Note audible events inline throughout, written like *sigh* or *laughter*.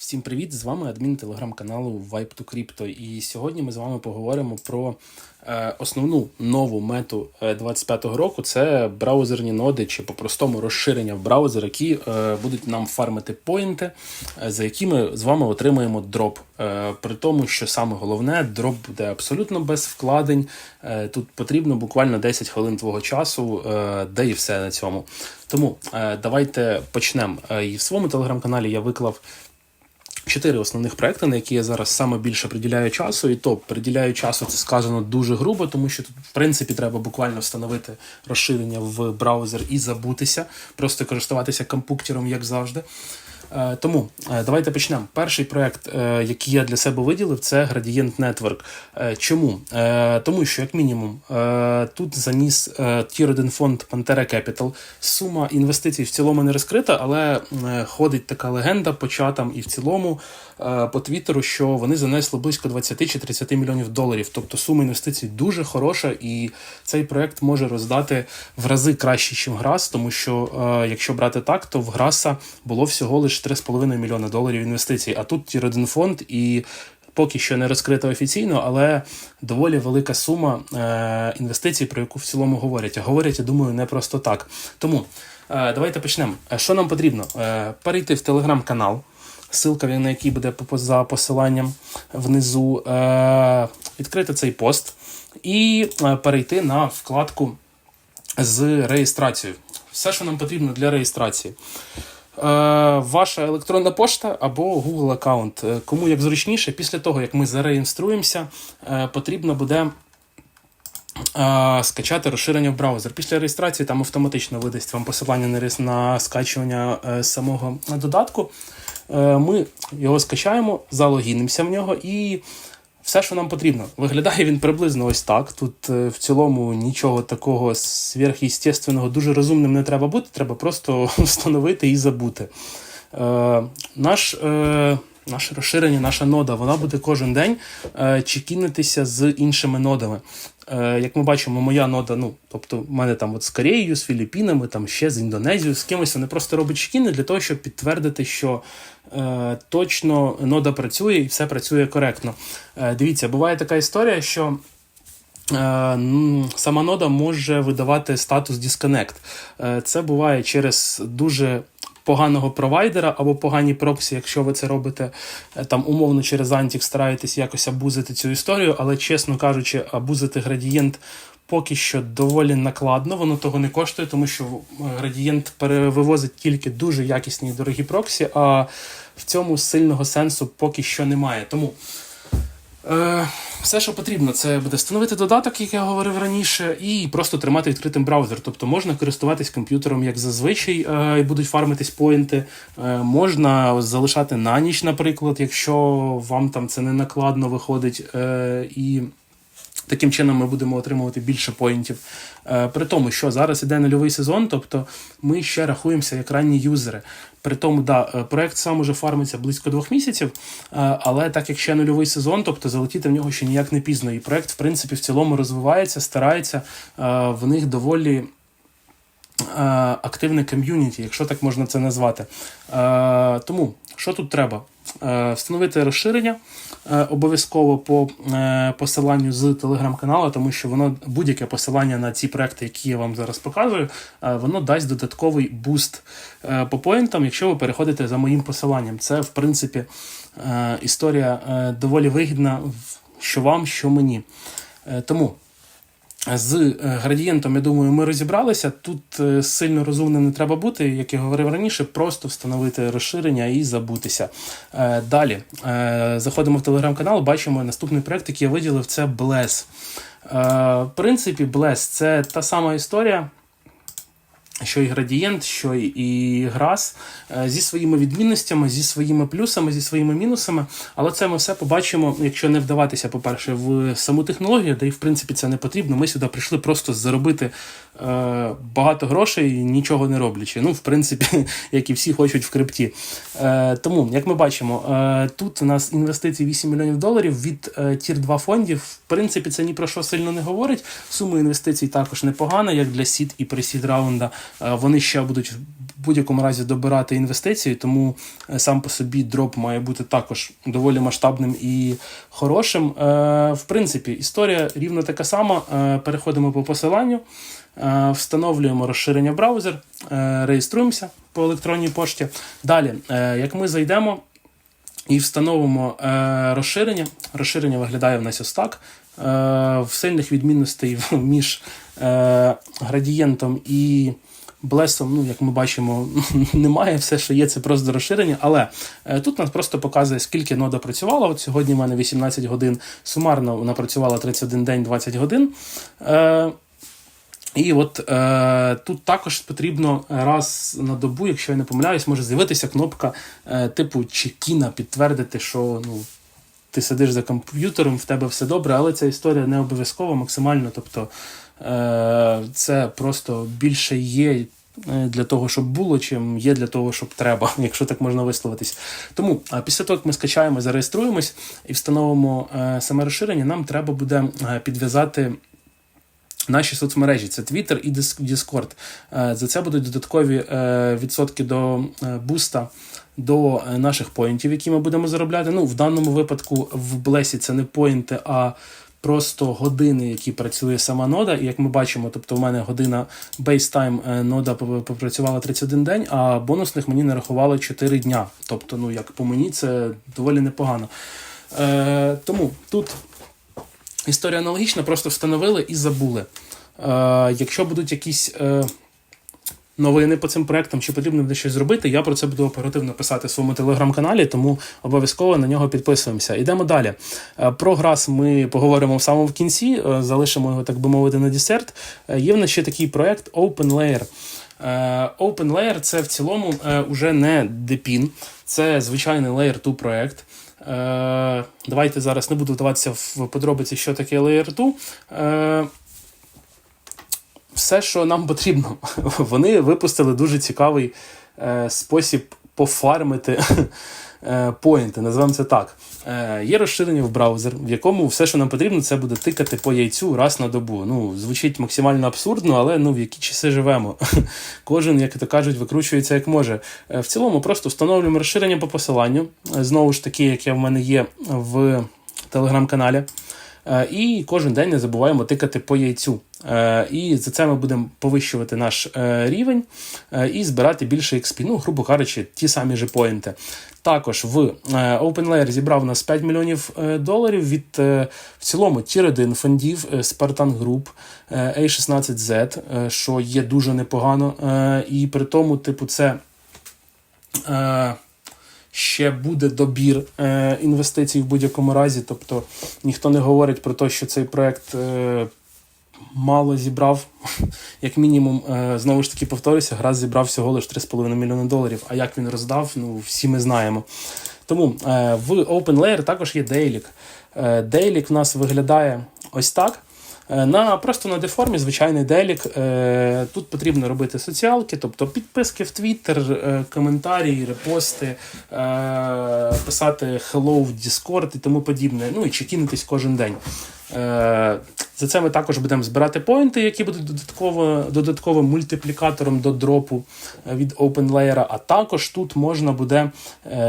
Всім привіт! З вами адмін телеграм-каналу Vibe to Crypto. І сьогодні ми з вами поговоримо про е, основну нову мету е, 25-го року. Це браузерні ноди чи по-простому розширення в браузер, які е, будуть нам фармити поінти, е, за які ми з вами отримаємо дроп. Е, при тому, що саме головне, дроп буде абсолютно без вкладень. Е, тут потрібно буквально 10 хвилин твого часу, е, де і все на цьому. Тому е, давайте почнемо. Е, і в своєму телеграм-каналі я виклав. Чотири основних проекти, на які я зараз саме більше приділяю часу, і то приділяю часу, це сказано дуже грубо, тому що тут, в принципі, треба буквально встановити розширення в браузер і забутися, просто користуватися компуктером, як завжди. Е, Тому е, давайте почнемо. Перший проект, е, який я для себе виділив, це Gradient Network. Чому? Тому що, як мінімум, тут заніс Tier 1 фонд Pantera Capital. Сума інвестицій в цілому не розкрита, але ходить така легенда по чатам і в цілому по Твіттеру, що вони занесли близько 20 чи 30 мільйонів доларів. Тобто сума інвестицій дуже хороша, і цей проект може роздати в рази краще, ніж Грас, тому що якщо брати так, то в Граса було всього лише 3,5 мільйона доларів інвестицій. А тут Tier 1 фонд і. Поки що не розкрито офіційно, але доволі велика сума е, інвестицій, про яку в цілому говорять. А говорять, я думаю, не просто так. Тому е, давайте почнемо. Е, Що нам потрібно? Е, перейти в телеграм-канал, ссылка на який буде за посиланням внизу, е, відкрити цей пост і е, перейти на вкладку з реєстрацією. Все, що нам потрібно для реєстрації. Е, ваша електронна пошта або Google аккаунт. Е, Кому як зручніше, після того, як ми зареєструємося, е, потрібно буде скачати розширення в браузер. Після реєстрації там автоматично видасть вам посилання на, скачування самого додатку. Ми його скачаємо, залогінимося в нього і. Все, що нам потрібно. Виглядає він приблизно ось так. Тут е, в цілому нічого такого сверхъестественного, дуже розумним не треба бути, треба просто *laughs* встановити і забути. Е, наш, е, наше розширення, наша нода, вона буде кожен день е, чекінитися з іншими нодами. Е, як ми бачимо, моя нода, ну, тобто, в мене там от з Кореєю, з Філіппінами, там ще з Індонезією, з кимось вони просто роблять чекіни для того, щоб підтвердити, що е, точно нода працює і все працює коректно. Е, дивіться, буває така історія, що. Е, Сама нода може видавати статус Disconnect. Е, Це буває через дуже поганого провайдера або погані проксі, якщо ви це робите е, там умовно через Antix стараєтесь якось абузити цю історію, але чесно кажучи, абузити градієнт поки що доволі накладно, воно того не коштує, тому що е, градієнт перевивозить тільки дуже якісні і дорогі проксі, а в цьому сильного сенсу поки що немає. Тому все, що потрібно, це буде встановити додаток, як я говорив раніше, і просто тримати відкритим браузер. Тобто можна користуватись комп'ютером як зазвичай, е, і будуть фармитись поінти. Е, можна залишати на ніч, наприклад, якщо вам там це не накладно виходить. Е, і Таким чином ми будемо отримувати більше поінтів. Е, При тому, що зараз іде нульовий сезон, тобто ми ще рахуємося як ранні юзери. При тому, да, е, проект сам уже фармиться близько двох місяців, е, але так як ще нульовий сезон, тобто залетіти в нього ще ніяк не пізно. І проект, в принципі, в цілому розвивається, старається. В них доволі активне ком'юніті, якщо так можна це назвати. Тому що тут треба? Е, Встановити розширення е, обов'язково по е, посиланню з телеграм-каналу, тому що воно будь-яке посилання на ці проекти, які я вам зараз показую, воно дасть додатковий буст по поінтам, якщо ви переходите за моїм посиланням. Це, в принципі, історія доволі вигідна, що вам, що мені. Тому з е, градієнтом, я думаю, ми розібралися. Тут е, сильно розумним не треба бути, як я говорив раніше, просто встановити розширення і забутися. Е, Далі заходимо в телеграм-канал, бачимо наступний проект, який я виділив, це Bless. В принципі, Bless це та сама історія. Що і градієнт, що і- грас е, зі своїми відмінностями, зі своїми плюсами, зі своїми мінусами. Але це ми все побачимо, якщо не вдаватися, по-перше, в саму технологію, де і в принципі це не потрібно. Ми сюди прийшли просто заробити багато грошей, нічого не роблячи. Ну, в принципі, *laughs* як і всі хочуть в крипті. Е, тому, як ми бачимо, е, тут у нас інвестиції 8 мільйонів доларів від е, тір 2 фондів. В принципі, це ні про що сильно не говорить. Сума інвестицій також непогана, як для сід і пресід раунда. Е, Вони ще будуть в будь-якому разі добирати інвестиції, тому е, сам по собі дроп має бути також доволі масштабним і хорошим. Е, В принципі, історія рівно така сама. Е, Переходимо по посиланню, е, встановлюємо розширення браузер, е, реєструємося по електронній пошті. Далі, е, як ми зайдемо. І встановимо е, розширення. Розширення виглядає в нас ось так. Е, в сильних відмінностей *laughs* між е, градієнтом і блесом, ну, як ми бачимо, *laughs* немає. Все, що є, це просто розширення. Але е, тут нас просто показує, скільки нода працювала. От сьогодні в мене 18 годин. Сумарно вона працювала 31 день 20 годин. І от е, тут також потрібно раз на добу, якщо я не помиляюсь, може з'явитися кнопка е, типу чекіна, підтвердити, що ну, ти сидиш за комп'ютером, в тебе все добре, але ця історія не обов'язкова максимально. Тобто е, це просто більше є е, для того, щоб було, чим є для того, щоб треба, *laughs* якщо так можна висловитись. Тому після того, як ми скачаємо, зареєструємось і встановимо е, саме розширення, нам треба буде е, підв'язати. Наші соцмережі це Twitter і Discord. Е, За це будуть додаткові е, відсотки до е, буста до наших поінтів, які ми будемо заробляти. Ну, в даному випадку в Блесі це не поінти, а просто години, які працює сама нода. І як ми бачимо, тобто в мене година е, нода попрацювала 31 день, а бонусних мені нарахували 4 дня. Тобто, ну як по мені, це доволі непогано. Тому тут Історія аналогічна, просто встановили і забули. Е, якщо будуть якісь е, новини по цим проектам, чи потрібно буде щось зробити, я про це буду оперативно писати в своєму телеграм-каналі, тому обов'язково на нього підписуємося. Йдемо далі. Е, про грас ми поговоримо в самому в кінці, е, залишимо його, так би мовити, на десерт. Е, є в нас ще такий проект OpenLayer. Е, OpenLayer це в цілому е, уже не Depin, це звичайний Layer 2 проект. Е, Давайте зараз не буду вдаватися в подробиці, що таке Layer 2. Е, Все, що нам потрібно, *laughs* вони випустили дуже цікавий е, спосіб пофармити *laughs* е, поінти, називаємо це так. Е, Є розширення в браузер, в якому все, що нам потрібно, це буде тикати по яйцю раз на добу. Ну, звучить максимально абсурдно, але ну, в які часи живемо. *laughs* Кожен, як то кажуть, викручується як може. Е, В цілому просто встановлюємо розширення по посиланню. Знову ж таки, яке в мене є в телеграм-каналі. І кожен день не забуваємо тикати по яйцю. Е, І за це ми будемо повищувати наш е, рівень е, і збирати більше XP. Ну, грубо кажучи, ті самі же поінти. Також в OpenLayer зібрав у нас 5 мільйонів доларів від в цілому Tier 1 фондів Spartan Group, е, A16Z, е, що є дуже непогано. І при тому, типу, це. Ще буде добір інвестицій в будь-якому разі. Тобто ніхто не говорить про те, що цей проект мало зібрав. Як мінімум, е, знову ж таки повторюся, гра зібрав всього лише 3,5 мільйони доларів. А як він роздав, ну всі ми знаємо. Тому е, в OpenLayer також є дейлік. Daily в нас виглядає ось так. Е, На просто на деформі звичайний делік. Е, Тут потрібно робити соціалки, тобто підписки в Твіттер, коментарі, репости, е, писати hello в Discord і тому подібне. Ну і чекінитись кожен день. За це ми також будемо збирати поінти, які будуть додатково, додатковим мультиплікатором до дропу від OpenLayer. А також тут можна буде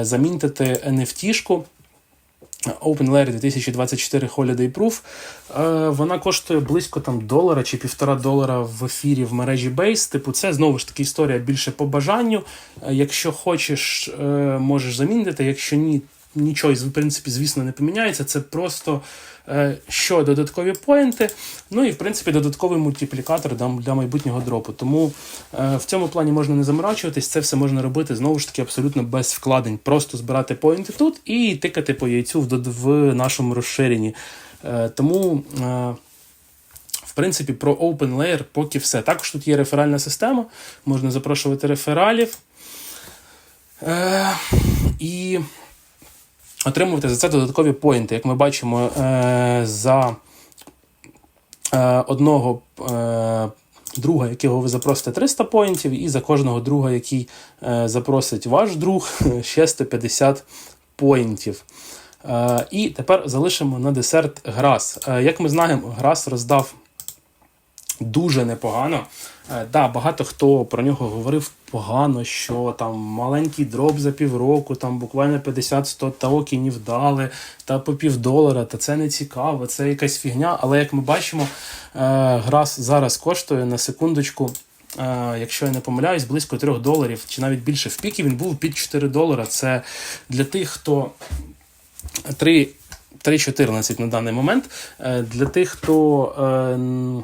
замінити NFT-шку. OpenLayer 2024 Holiday Proof. Е, вона коштує близько там долара чи півтора долара в ефірі в мережі Base. Типу, це знову ж таки історія більше по бажанню. Е, якщо хочеш, е, можеш замінити. Якщо ні, нічого, в принципі, звісно, не поміняється. Це просто е, що додаткові поінти. Ну і в принципі додатковий мультиплікатор для, майбутнього дропу. Тому е, в цьому плані можна не заморачуватись, це все можна робити знову ж таки абсолютно без вкладень. Просто збирати поінти тут і тикати по яйцю в, в нашому розширенні. Е, тому. Е, в принципі, про OpenLayer поки все. Також тут є реферальна система, можна запрошувати рефералів. Е, і отримувати за це додаткові поінти. Як ми бачимо, е, за е, одного е, друга, якого ви запросите 300 поінтів, і за кожного друга, який запросить ваш друг, *laughs* ще 150 поінтів. І тепер залишимо на десерт Грас. Як ми знаємо, Грас роздав дуже непогано. Е, да, багато хто про нього говорив погано, що там маленький дроп за півроку, там буквально 50-100 токенів дали, та по півдолара, та це не цікаво, це якась фігня. Але як ми бачимо, е, гра зараз коштує на секундочку. е, Якщо я не помиляюсь, близько 3 доларів чи навіть більше. В піки він був під 4 долара. Це для тих, хто 3 3.14 на даний момент. Е, Для тих, хто е,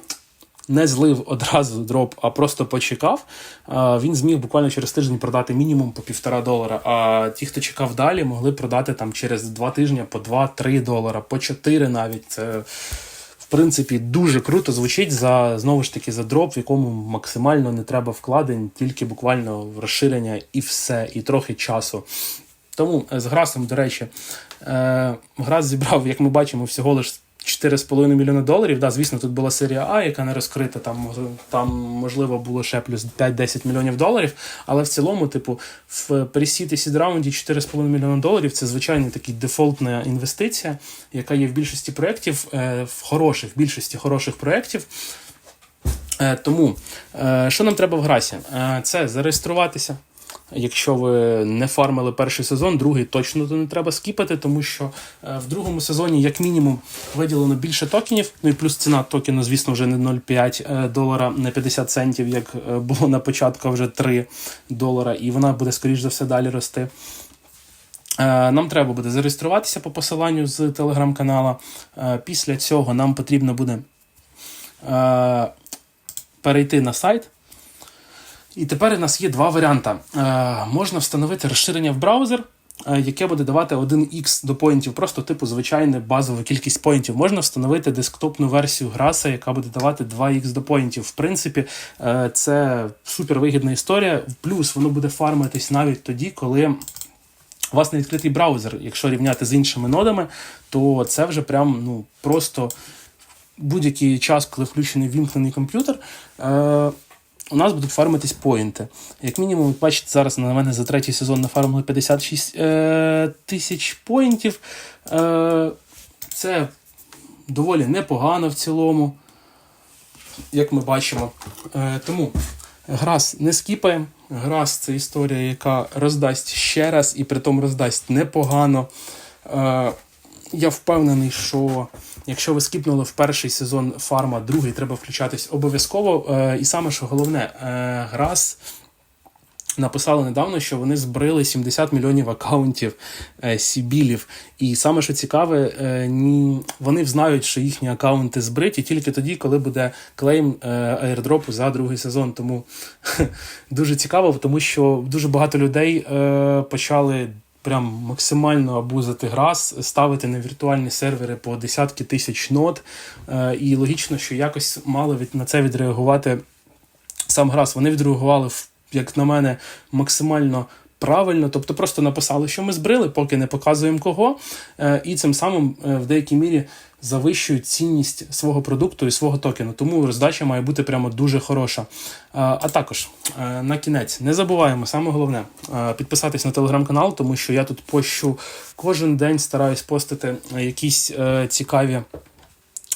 не злив одразу дроп, а просто почекав, він зміг буквально через тиждень продати мінімум по півтора долара. А ті, хто чекав далі, могли продати там через два тижні по 2-3 долара, по 4 навіть. Це в принципі дуже круто звучить за знову ж таки за дроп, в якому максимально не треба вкладень, тільки буквально розширення і все, і трохи часу. Тому е, з Грасом, до речі, е, Грас зібрав, як ми бачимо, всього лише 4,5 мільйона доларів. Да, звісно, тут була серія А, яка не розкрита, там, там можливо було ще плюс 5-10 мільйонів доларів. Але в цілому, типу, в і Seed раунді 4,5 мільйона доларів це звичайно такий дефолтна інвестиція, яка є в більшості проєктів, е, в хороших, більшості хороших проєктів. Е, Тому, е, що нам треба в грасі? Це зареєструватися. Якщо ви не фармили перший сезон, другий точно то не треба скіпати, тому що е, в другому сезоні, як мінімум, виділено більше токенів. Ну і плюс ціна токену, звісно, вже не 0,5 е, долара, не 50 центів, як е, було на початку, вже 3 долара, і вона буде, скоріш за все, далі рости. Нам треба буде зареєструватися по посиланню з телеграм-канала. Після цього нам потрібно буде перейти на сайт. І тепер у нас є два варіанти. Е, можна встановити розширення в браузер, е, яке буде давати 1х до поінтів, просто типу звичайну базову кількість поінтів. Можна встановити десктопну версію граса, яка буде давати 2х до поінтів. В принципі, е, це супер вигідна історія. Плюс воно буде фармитись навіть тоді, коли. У вас не відкритий браузер, якщо рівняти з іншими нодами, то це вже прям ну просто будь-який час, коли включений вімкнений комп'ютер, е, у нас будуть фармитись поінти. Як мінімум, бачите, зараз на мене за третій сезон нафармили 56 е, тисяч поінтів. Е, це доволі непогано в цілому, як ми бачимо. Е, тому Грас не скіпаємо. Грас це історія, яка роздасть ще раз і притом роздасть непогано. Е, я впевнений, що якщо ви скіпнули в перший сезон фарма, другий треба включатись обов'язково. Е, і саме що головне, е, Грас написали недавно, що вони збрили 70 мільйонів акаунтів е, Сібілів. І саме що цікаве, ні, вони знають, що їхні акаунти збриті тільки тоді, коли буде клейм аірдропу за другий сезон. Тому *laughs* дуже цікаво, тому що дуже багато людей почали. Прям максимально абузити грас, ставити на віртуальні сервери по десятки тисяч нод. Е, і логічно, що якось мали на це відреагувати сам Грас. Вони відреагували, як на мене, максимально правильно. Тобто просто написали, що ми збрили, поки не показуємо кого. Е, і цим самим е, в деякій мірі завищують цінність свого продукту і свого токену. Тому роздача має бути прямо дуже хороша. А також е, на кінець не забуваємо саме головне е, підписатись на телеграм-канал, тому що я тут пощу кожен день стараюсь постити е, якісь цікаві.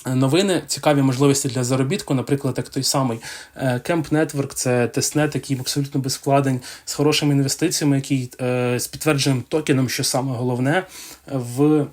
Новини, цікаві можливості для заробітку, наприклад, як той самий Camp Network, це тестнет, який абсолютно без вкладень з хорошими інвестиціями, який з підтвердженим токеном, що саме головне в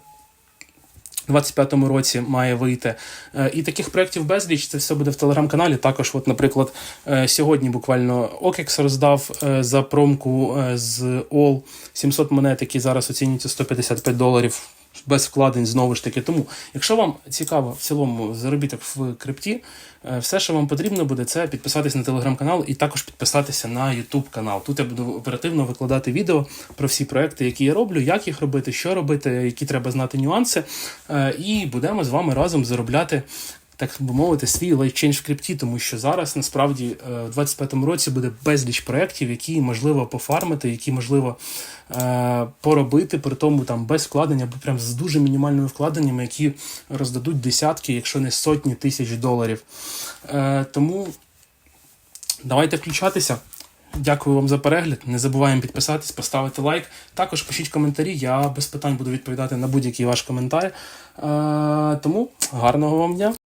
25-му році має вийти. Е, І таких проєктів безліч. Це все буде в телеграм-каналі. Також, от, наприклад, е, сьогодні буквально Окекс роздав е, за промку з All 700 монет, які зараз оцінюються 155 доларів. Без вкладень знову ж таки. Тому, якщо вам цікаво в цілому заробіток в крипті, е, все, що вам потрібно буде, це підписатись на телеграм-канал і також підписатися на YouTube канал. Тут я буду оперативно викладати відео про всі проекти, які я роблю, як їх робити, що робити, які треба знати нюанси. Е, І будемо з вами разом заробляти. Так би мовити, свій лайфчейндж в крипті, тому що зараз насправді е, в 25-му році буде безліч проєктів, які можливо пофармити, які можливо е, поробити, при тому там без вкладення, або прям з дуже мінімальними вкладеннями, які роздадуть десятки, якщо не сотні тисяч доларів. Е, Тому давайте включатися. Дякую вам за перегляд. Не забуваємо підписатись, поставити лайк. Також пишіть коментарі. Я без питань буду відповідати на будь-який ваш коментар. Тому гарного вам дня!